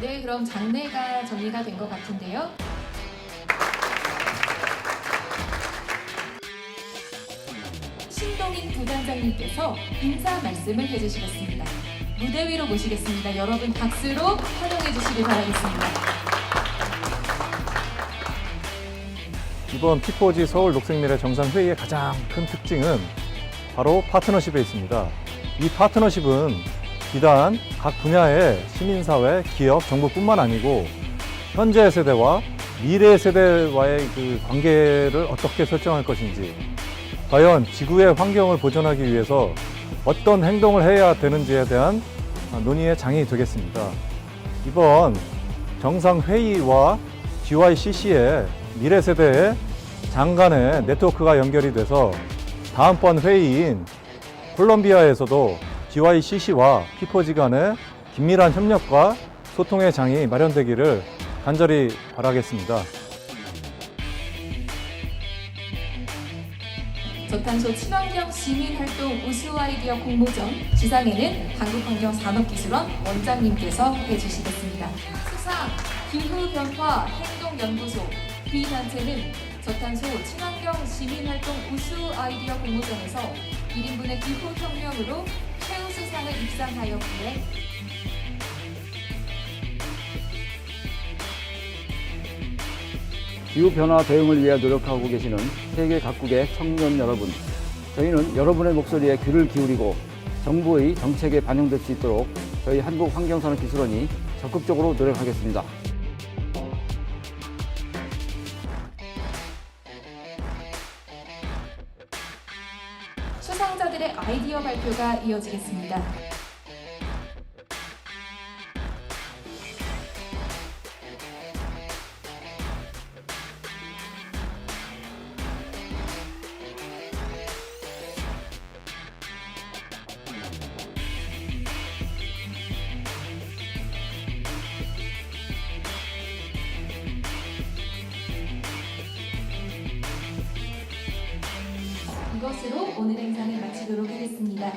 네, 그럼 장례가 정리가 된 것 같은데요. 신동인 부단장님께서 인사 말씀을 해주시겠습니다. 무대 위로 모시겠습니다. 여러분 박수로 환영해 주시길 바라겠습니다. 이번 피포지 서울 녹색미래 정상회의의 가장 큰 특징은 바로 파트너십에 있습니다. 이 파트너십은 비단 각 분야의 시민사회, 기업, 정부뿐만 아니고 현재 세대와 미래 세대와의 그 관계를 어떻게 설정할 것인지, 과연 지구의 환경을 보존하기 위해서 어떤 행동을 해야 되는지에 대한 논의의 장이 되겠습니다. 이번 정상회의와 GYCC의 미래 세대의 장간의 네트워크가 연결이 돼서 다음번 회의인 콜롬비아에서도 GYCC와 피포지 간의 긴밀한 협력과 소통의 장이 마련되기를 간절히 바라겠습니다. 저탄소 친환경 시민활동 우수 아이디어 공모전 지상에는 한국환경산업기술원 원장님께서 해주시겠습니다. 수상 기후변화 행동연구소 B단체는 저탄소 친환경 시민활동 우수 아이디어 공모전에서 1인분의 기후혁명으로 최우수상을 입상하였기에 기후변화 대응을 위해 노력하고 계시는 세계 각국의 청년 여러분, 저희는 여러분의 목소리에 귀를 기울이고 정부의 정책에 반영될 수 있도록 저희 한국환경산업기술원이 적극적으로 노력하겠습니다. 수상자들의 아이디어 발표가 이어지겠습니다. 것으로 오늘 행사는 마치도록 하겠습니다.